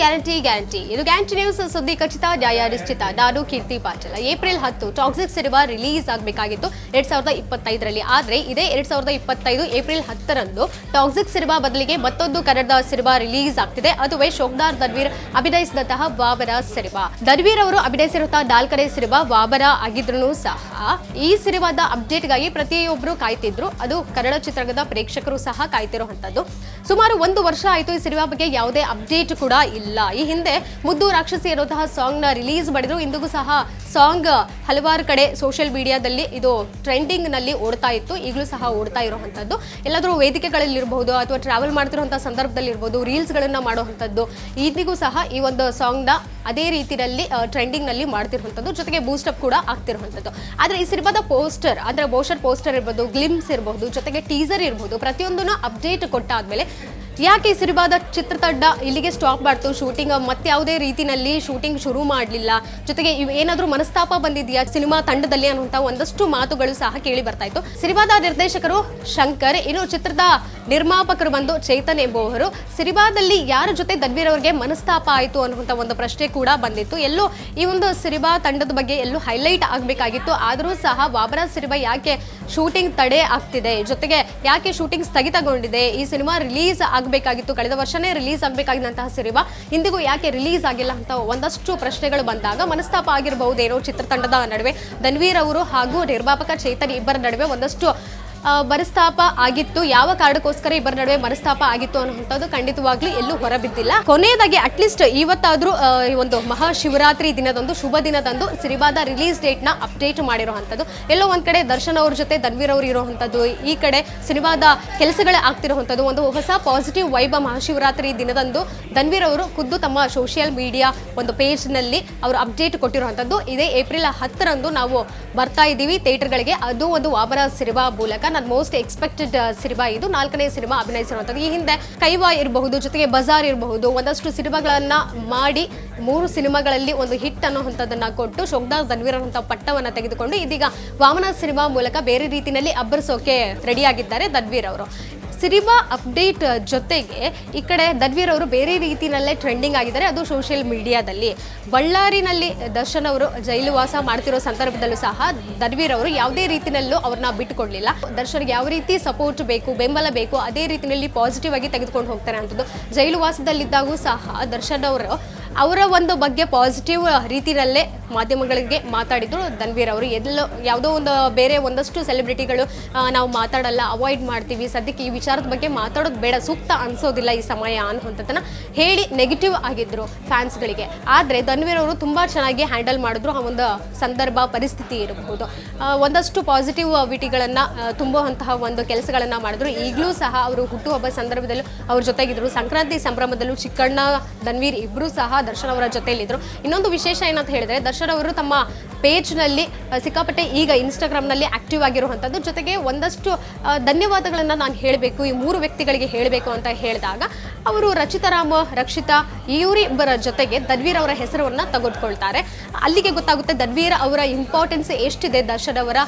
Guarantee guarantee ಇದು guarantee news ಸುದ್ದಿ ಖಚಿತ, ನ್ಯಾಯ ನಿಶ್ಚಿತ. ನಾನು ಕೀರ್ತಿ ಪಾಟೀಲ್. ಏಪ್ರಿಲ್ ಹತ್ತು ಟಾಕ್ಸಿಕ್ ಸಿನಿಮಾ ರಿಲೀಸ್ ಆಗಬೇಕಾಗಿತ್ತು ಎರಡ್ ಸಾವಿರದ ಇಪ್ಪತ್ತೈದರಲ್ಲಿ. ಆದರೆ ಇದೇ ಎರಡ್ ಸಾವಿರದ ಇಪ್ಪತ್ತೈದು ಏಪ್ರಿಲ್ ಹತ್ತರಂದು ಟಾಕ್ಸಿಕ್ ಸಿನಿಮಾ ಬದಲಿಗೆ ಮತ್ತೊಂದು ಕನ್ನಡದ ಸಿನಿಮಾ ರಿಲೀಸ್ ಆಗ್ತಿದೆ. ಅದುವೇ ಶೋಕ್ದಾರ್ ಧನ್ವೀರ್ ಅಭಿನಯಿಸಿದಂತಹ ವಾಬರ ಸಿನಿಮಾ. ದನ್ವೀರ್ ಅವರು ಅಭಿನಯಿಸಿರುವಂತಹ ನಾಲ್ಕನೇ ಸಿನಿಮಾ ವಾಬರ ಆಗಿದ್ರು ಸಹ ಈ ಸಿನಿಮಾದ ಅಪ್ಡೇಟ್ಗಾಗಿ ಪ್ರತಿಯೊಬ್ಬರು ಕಾಯ್ತಿದ್ರು. ಅದು ಕನ್ನಡ ಚಿತ್ರರಂಗದ ಪ್ರೇಕ್ಷಕರು ಸಹ ಕಾಯ್ತಿರುವಂತದ್ದು ಸುಮಾರು ಒಂದು ವರ್ಷ ಆಯಿತು ಈ ಸಿನಿಮಾ ಬಗ್ಗೆ ಯಾವುದೇ ಅಪ್ಡೇಟ್ ಕೂಡ ಇಲ್ಲ. ಈ ಹಿಂದೆ ಮುದ್ದು ರಾಕ್ಷಸಿ ಸಾಂಗ್ನ ರಿಲೀಸ್ ಮಾಡಿದ್ರು. ಇಂದಿಗೂ ಸಹ ಸಾಂಗ್ ಹಲವಾರು ಕಡೆ ಸೋಷಿಯಲ್ ಮೀಡಿಯಾದಲ್ಲಿ ಇದು ಟ್ರೆಂಡಿಂಗ್ನಲ್ಲಿ ಓಡ್ತಾ ಇತ್ತು. ಈಗಲೂ ಸಹ ಓಡ್ತಾ ಇರುವಂತದ್ದು. ಎಲ್ಲಾದರೂ ವೇದಿಕೆಗಳಲ್ಲಿ ಇರಬಹುದು ಅಥವಾ ಟ್ರಾವೆಲ್ ಮಾಡ್ತಿರುವಂತಹ ಸಂದರ್ಭದಲ್ಲಿ ಇರಬಹುದು ರೀಲ್ಸ್ ಗಳನ್ನ ಈದಿಗೂ ಸಹ ಈ ಒಂದು ಸಾಂಗ್ನ ಅದೇ ರೀತಿಯಲ್ಲಿ ಟ್ರೆಂಡಿಂಗ್ನಲ್ಲಿ ಮಾಡ್ತಿರುವಂತದ್ದು. ಜೊತೆಗೆ ಬೂಸ್ಟ್ ಅಪ್ ಕೂಡ ಆಗ್ತಿರುವಂಥದ್ದು ಆದ್ರೆ ಈ ಸಿನಿಮಾದ ಪೋಸ್ಟರ್ ಅಂದ್ರೆ ಬೋಷರ್ ಪೋಸ್ಟರ್ ಇರ್ಬೋದು ಗ್ಲಿಮ್ಸ್ ಇರಬಹುದು ಜೊತೆಗೆ ಟೀಸರ್ ಇರಬಹುದು ಪ್ರತಿಯೊಂದನ್ನು ಅಪ್ಡೇಟ್ ಕೊಟ್ಟಾದ್ಮೇಲೆ ಯಾಕೆ ಸಿನಿಮಾದ ಚಿತ್ರತಂಡ ಇಲ್ಲಿಗೆ ಸ್ಟಾಪ್ ಮಾಡ್ತು? ಶೂಟಿಂಗ್ ಮತ್ತೆ ಯಾವುದೇ ರೀತಿಯಲ್ಲಿ ಶೂಟಿಂಗ್ ಶುರು ಮಾಡಲಿಲ್ಲ. ಜೊತೆಗೆ ಏನಾದರೂ ಮನಸ್ತಾಪ ಬಂದಿದೆಯಾ ಸಿನಿಮಾ ತಂಡದಲ್ಲಿ ಅನ್ನುವಂಥ ಒಂದಷ್ಟು ಮಾತುಗಳು ಸಹ ಕೇಳಿ ಬರ್ತಾ ಇತ್ತು. ಸಿನಿಮಾದ ನಿರ್ದೇಶಕರು ಶಂಕರ್, ಇನ್ನು ಚಿತ್ರದ ನಿರ್ಮಾಪಕರು ಬಂದು ಚೇತನ್ ಎಂಬುವವರು. ಸಿರಿಬಾದಲ್ಲಿ ಯಾರ ಜೊತೆ ದನ್ವೀರ್ ಅವರಿಗೆ ಮನಸ್ತಾಪ ಆಯಿತು ಅನ್ನುವಂಥ ಒಂದು ಪ್ರಶ್ನೆ ಕೂಡ ಬಂದಿತ್ತು. ಎಲ್ಲೋ ಈ ಒಂದು ಸಿರಿಬಾ ತಂಡದ ಬಗ್ಗೆ ಎಲ್ಲೂ ಹೈಲೈಟ್ ಆಗಬೇಕಾಗಿತ್ತು. ಆದರೂ ಸಹ ಬಾಬರ ಸಿರಿಬಾ ಯಾಕೆ ಶೂಟಿಂಗ್ ತಡೆ ಆಗ್ತಿದೆ? ಜೊತೆಗೆ ಯಾಕೆ ಶೂಟಿಂಗ್ ಸ್ಥಗಿತಗೊಂಡಿದೆ? ಈ ಸಿನಿಮಾ ರಿಲೀಸ್ ಆಗಬೇಕಾಗಿತ್ತು. ಕಳೆದ ವರ್ಷನೇ ರಿಲೀಸ್ ಆಗಬೇಕಾಗಿದ್ದಂತಹ ಸಿನಿಮಾ ಇಂದಿಗೂ ಯಾಕೆ ರಿಲೀಸ್ ಆಗಿಲ್ಲ ಅಂತ ಒಂದಷ್ಟು ಪ್ರಶ್ನೆಗಳು ಬಂದಾಗ ಮನಸ್ತಾಪ ಆಗಿರಬಹುದೇನೋ ಚಿತ್ರತಂಡದ ನಡುವೆ. ಧನ್ವೀರ್ ಅವರು ಹಾಗೂ ನಿರ್ಮಾಪಕ ಚೇತನ್ ಇಬ್ಬರ ನಡುವೆ ಒಂದಷ್ಟು ಮನಸ್ತಾಪ ಆಗಿತ್ತು. ಯಾವ ಕಾರಣಕ್ಕೋಸ್ಕರ ಇಬ್ಬರ ನಡುವೆ ಮನಸ್ತಾಪ ಆಗಿತ್ತು ಅನ್ನುವಂಥದ್ದು ಖಂಡಿತವಾಗ್ಲೂ ಎಲ್ಲೂ ಹೊರಬಿದ್ದಿಲ್ಲ. ಕೊನೆಯದಾಗಿ ಅಟ್ಲೀಸ್ಟ್ ಇವತ್ತಾದ್ರೂ ಒಂದು ಮಹಾಶಿವರಾತ್ರಿ ದಿನದಂದು, ಶುಭ ದಿನದಂದು ಸಿರಿವಾದ ರಿಲೀಸ್ ಡೇಟ್ನ ಅಪ್ಡೇಟ್ ಮಾಡಿರುವಂಥದ್ದು. ಎಲ್ಲೋ ಒಂದ್ ಕಡೆ ದರ್ಶನ್ ಅವ್ರ ಜೊತೆ ಧನ್ವೀರ್ ಅವರು ಇರೋವಂಥದ್ದು. ಈ ಕಡೆ ಸಿನಿಮಾದ ಕೆಲಸಗಳೇ ಆಗ್ತಿರುವಂಥದ್ದು. ಒಂದು ಹೊಸ ಪಾಸಿಟಿವ್ ವೈಬ ಮಹಾಶಿವರಾತ್ರಿ ದಿನದಂದು ಧನ್ವೀರ್ ಅವರು ಖುದ್ದು ತಮ್ಮ ಸೋಷಿಯಲ್ ಮೀಡಿಯಾ ಒಂದು ಪೇಜ್ನಲ್ಲಿ ಅವರು ಅಪ್ಡೇಟ್ ಕೊಟ್ಟಿರುವಂಥದ್ದು. ಇದೇ ಏಪ್ರಿಲ್ ಹತ್ತರಂದು ನಾವು ಬರ್ತಾ ಇದ್ದೀವಿ ಥಿಯೇಟರ್ಗಳಿಗೆ ಅದು ಒಂದು ವಾಬರ ಸಿರಿವಾ ಮೂಲಕ. ನನ್ನ ಮೋಸ್ಟ್ ಎಕ್ಸ್ಪೆಕ್ಟೆಡ್ ಸಿನಿಮಾ ಇದು. ನಾಲ್ಕನೇ ಸಿನಿಮಾ ಅಭಿನಯಿಸಿರುವಂಥದ್ದು. ಈ ಹಿಂದೆ ಕೈವಾ ಇರಬಹುದು, ಜೊತೆಗೆ ಬಜಾರ್ ಇರಬಹುದು. ಒಂದಷ್ಟು ಸಿನಿಮಾಗಳನ್ನ ಮಾಡಿ ಮೂರು ಸಿನಿಮಾಗಳಲ್ಲಿ ಒಂದು ಹಿಟ್ ಅನ್ನೋವಂಥದ್ದನ್ನ ಕೊಟ್ಟು ಶೋಕ್ದಾಸ್ ಧನ್ವೀರ್ ಅಂತ ಪಟ್ಟವನ್ನ ತೆಗೆದುಕೊಂಡು ಇದೀಗ ವಾಮನ ಸಿನಿಮಾ ಮೂಲಕ ಬೇರೆ ರೀತಿಯಲ್ಲಿ ಅಬ್ಬರಿಸೋಕೆ ರೆಡಿಯಾಗಿದ್ದಾರೆ ಧನ್ವೀರ್ ಅವರು. ಸಿನಿಮಾ ಅಪ್ಡೇಟ್ ಜೊತೆಗೆ ಈ ಕಡೆ ಧನ್ವೀರ್ ಅವರು ಬೇರೆ ರೀತಿಯಲ್ಲೇ ಟ್ರೆಂಡಿಂಗ್ ಆಗಿದ್ದಾರೆ. ಅದು ಸೋಷಿಯಲ್ ಮೀಡಿಯಾದಲ್ಲಿ ಬಳ್ಳಾರಿನಲ್ಲಿ ದರ್ಶನ್ ಅವರು ಜೈಲು ವಾಸ ಮಾಡ್ತಿರೋ ಸಂದರ್ಭದಲ್ಲೂ ಸಹ ಧನ್ವೀರ್ ಅವರು ಯಾವುದೇ ರೀತಿಯಲ್ಲೂ ಅವ್ರನ್ನ ಬಿಟ್ಟುಕೊಡ್ಲಿಲ್ಲ. ದರ್ಶನ್ಗೆ ಯಾವ ರೀತಿ ಸಪೋರ್ಟ್ ಬೇಕು, ಬೆಂಬಲ ಬೇಕು, ಅದೇ ರೀತಿಯಲ್ಲಿ ಪಾಸಿಟಿವ್ ಆಗಿ ತೆಗೆದುಕೊಂಡು ಹೋಗ್ತಾರೆ ಅಂತದ್ದು ಜೈಲು ವಾಸದಲ್ಲಿದ್ದಾಗೂ ಸಹ ದರ್ಶನ್ ಅವರು ಅವರ ಒಂದು ಬಗ್ಗೆ ಪಾಸಿಟಿವ್ ರೀತಿಯಲ್ಲೇ ಮಾಧ್ಯಮಗಳಿಗೆ ಮಾತಾಡಿದ್ರು. ಧನ್ವೀರ್ ಅವರು ಎಲ್ಲೋ ಯಾವುದೋ ಒಂದು ಬೇರೆ ಒಂದಷ್ಟು ಸೆಲೆಬ್ರಿಟಿಗಳು ನಾವು ಮಾತಾಡಲ್ಲ, ಅವಾಯ್ಡ್ ಮಾಡ್ತೀವಿ. ಸದ್ಯಕ್ಕೆ ಈ ವಿಚಾರದ ಬಗ್ಗೆ ಮಾತಾಡೋದು ಬೇಡ, ಸೂಕ್ತ ಅನಿಸೋದಿಲ್ಲ ಈ ಸಮಯ ಅನ್ನುವಂಥದ್ದನ್ನು ಹೇಳಿ ನೆಗೆಟಿವ್ ಆಗಿದ್ದರು ಫ್ಯಾನ್ಸ್ಗಳಿಗೆ ಆದರೆ ಧನ್ವೀರ್ ಅವರು ತುಂಬ ಚೆನ್ನಾಗಿ ಹ್ಯಾಂಡಲ್ ಮಾಡಿದ್ರು, ಆ ಒಂದು ಸಂದರ್ಭ, ಪರಿಸ್ಥಿತಿ ಇರಬಹುದು. ಒಂದಷ್ಟು ಪಾಸಿಟಿವ್ ವಿಟಿಗಳನ್ನು ತುಂಬುವಂತಹ ಒಂದು ಕೆಲಸಗಳನ್ನು ಮಾಡಿದ್ರು. ಈಗಲೂ ಸಹ ಅವರು ಹುಟ್ಟುಹಬ್ಬ ಸಂದರ್ಭದಲ್ಲೂ ಅವ್ರ ಜೊತೆಗಿದ್ರು. ಸಂಕ್ರಾಂತಿ ಸಂಭ್ರಮದಲ್ಲೂ ಚಿಕ್ಕಣ್ಣ, ಧನ್ವೀರ್ ಇಬ್ಬರೂ ಸಹ ದರ್ಶನ್ ಅವರ ಜೊತೆಯಲ್ಲಿದ್ದರು ಇನ್ನೊಂದು ವಿಶೇಷ ಏನಂತ ಹೇಳಿದ್ರೆ ದರ್ಶನ್ ಅವರು ತಮ್ಮ ಪೇಜ್ನಲ್ಲಿ ಸಿಕ್ಕಾಪಟ್ಟೆ ಈಗ ಇನ್ಸ್ಟಾಗ್ರಾಮ್ನಲ್ಲಿ ಆಕ್ಟಿವ್ ಆಗಿರುವಂಥದ್ದು ಜೊತೆಗೆ ಒಂದಷ್ಟು ಧನ್ಯವಾದಗಳನ್ನು ನಾನು ಹೇಳಬೇಕು, ಈ ಮೂರು ವ್ಯಕ್ತಿಗಳಿಗೆ ಹೇಳಬೇಕು ಅಂತ ಹೇಳಿದಾಗ ಅವರು ರಚಿತಾರಾಮ ರಕ್ಷಿತಾ ಇವರಿಬ್ಬರ ಜೊತೆಗೆ ದನ್ವೀರ್ ಅವರ ಹೆಸರನ್ನು ತೆಗೆದುಕೊಳ್ತಾರೆ. ಅಲ್ಲಿಗೆ ಗೊತ್ತಾಗುತ್ತೆ ದನ್ವೀರ್ ಅವರ ಇಂಪಾರ್ಟೆನ್ಸ್ ಎಷ್ಟಿದೆ ದರ್ಶನ್ ಅವರ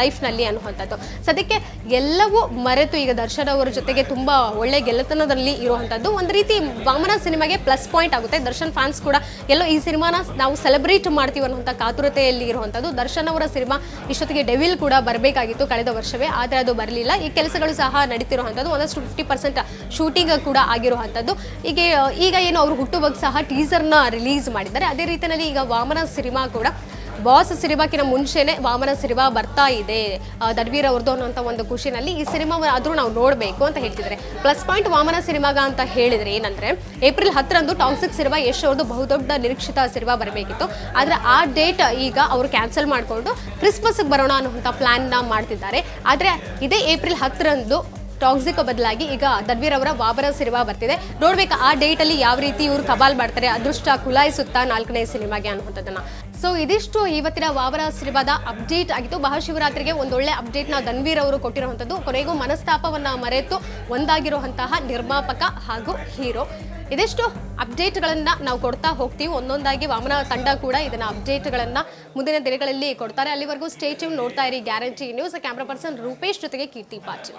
ಲೈಫ್ನಲ್ಲಿ ಅನ್ನುವಂಥದ್ದು. ಸದ್ಯಕ್ಕೆ ಎಲ್ಲವೂ ಮರೆತು ಈಗ ದರ್ಶನ್ ಅವರ ಜೊತೆಗೆ ತುಂಬ ಒಳ್ಳೆ ಗೆಲ್ಲತನದಲ್ಲಿ ಇರುವಂಥದ್ದು. ಒಂದು ರೀತಿ ವಾಮನ ಸಿನಿಮಾಗೆ ಪ್ಲಸ್ ಪಾಯಿಂಟ್ ಆಗುತ್ತೆ. ದರ್ಶನ್ ಫ್ಯಾನ್ಸ್ ಕೂಡ, ಎಲ್ಲೋ ಈ ಸಿನಿಮಾನ ನಾವು ಸೆಲೆಬ್ರೇಟ್ ಮಾಡ್ತೀವಿ ಅನ್ನುವಂಥ ಕಾತುರತೆಯಲ್ಲಿ ಇರುವಂಥದ್ದು. ದರ್ಶನ್ ಅವರ ಸಿನಿಮಾ ಇಷ್ಟೊತ್ತಿಗೆ ಡೆವಿಲ್ ಕೂಡ ಬರಬೇಕಾಗಿತ್ತು ಕಳೆದ ವರ್ಷವೇ, ಆದರೆ ಅದು ಬರಲಿಲ್ಲ. ಈ ಕೆಲಸಗಳು ಸಹ ನಡೀತಿರುವಂಥದ್ದು. ಒಂದಷ್ಟು ಫಿಫ್ಟಿ ಪರ್ಸೆಂಟ್ ಶೂಟಿಂಗ್ ಕೂಡ ಆಗಿರುವಂಥದ್ದು. ಈಗ ಈಗ ಏನು ಅವರು ಹುಟ್ಟುವಾಗ ಸಹ ಟೀಸರ್ನ ರಿಲೀಸ್ ಮಾಡಿದ್ದಾರೆ. ಅದೇ ರೀತಿಯಲ್ಲಿ ಈಗ ವಾಮನ ಸಿನಿಮಾ ಕೂಡ, ಬಾಸ್ ಸಿನಿಮಾಕಿನ ಮುಂಚೆನೆ ವಾಮನ ಸಿನಿಮಾ ಬರ್ತಾ ಇದೆ ದಡ್ವೀರ್ ಅವ್ರದ್ದು ಅನ್ನೋಂಥ ಒಂದು ಖುಷಿನಲ್ಲಿ ಈ ಸಿನಿಮಾ ಆದರೂ ನಾವು ನೋಡಬೇಕು ಅಂತ ಹೇಳ್ತಿದ್ದಾರೆ. ಪ್ಲಸ್ ಪಾಯಿಂಟ್ ವಾಮನ ಸಿನಿಮಾಗ ಅಂತ ಹೇಳಿದ್ರೆ ಏನಂದ್ರೆ, ಏಪ್ರಿಲ್ ಹತ್ತರಂದು ಟಾಕ್ಸಿಕ್ ಸಿನಿಮಾ ಯಶ್ ಅವ್ರದ್ದು ಬಹುದೊಡ್ಡ ನಿರೀಕ್ಷಿತ ಸಿನಿಮಾ ಬರಬೇಕಿತ್ತು. ಆದರೆ ಆ ಡೇಟ್ ಈಗ ಅವರು ಕ್ಯಾನ್ಸಲ್ ಮಾಡಿಕೊಂಡು ಕ್ರಿಸ್ಮಸ್ಗೆ ಬರೋಣ ಅನ್ನುವಂಥ ಪ್ಲ್ಯಾನ್ನ ಮಾಡ್ತಿದ್ದಾರೆ. ಆದರೆ ಇದೇ ಏಪ್ರಿಲ್ ಹತ್ತರಂದು ಟಾಕ್ಸಿಕ್ ಬದಲಾಗಿ ಈಗ ದನ್ವೀರ್ ಅವರ ವಾಬರ ಸಿನಿಮಾ ಬರ್ತಿದೆ. ನೋಡ್ಬೇಕು ಆ ಡೇಟ್ ಅಲ್ಲಿ ಯಾವ ರೀತಿ ಇವರು ಕಬಾಲ್ ಮಾಡ್ತಾರೆ, ಅದೃಷ್ಟ ಕುಲಾಯಿಸುತ್ತಾ ನಾಲ್ಕನೇ ಸಿನಿಮಾಗೆ ಅನ್ನುವಂಥದ್ದನ್ನ. ಸೊ ಇದಿಷ್ಟು ಇವತ್ತಿನ ವಾವರ ಸಿನಿಮಾದ ಅಪ್ಡೇಟ್ ಆಗಿತ್ತು. ಮಹಾಶಿವರಾತ್ರಿಗೆ ಒಂದೊಳ್ಳೆ ಅಪ್ಡೇಟ್ನ ಧನ್ವೀರ್ ಅವರು ಕೊಟ್ಟಿರುವಂಥದ್ದು. ಕೊನೆಗೂ ಮನಸ್ತಾಪವನ್ನ ಮರೆತು ಒಂದಾಗಿರುವಂತಹ ನಿರ್ಮಾಪಕ ಹಾಗೂ ಹೀರೋ. ಇದಿಷ್ಟು ಅಪ್ಡೇಟ್ಗಳನ್ನು ನಾವು ಕೊಡ್ತಾ ಹೋಗ್ತೀವಿ. ಒಂದೊಂದಾಗಿ ವಾಮನ ತಂಡ ಕೂಡ ಇದನ್ನ ಅಪ್ಡೇಟ್ಗಳನ್ನು ಮುಂದಿನ ದಿನಗಳಲ್ಲಿ ಕೊಡ್ತಾರೆ. ಅಲ್ಲಿವರೆಗೂ ಸ್ಟೇಟ್ಯೂನ್ ನೋಡ್ತಾ ಇರಿ. Guarantee news camera person Rupesh ಜೊತೆಗೆ ಕೀರ್ತಿ ಪಾಟೀಲ್.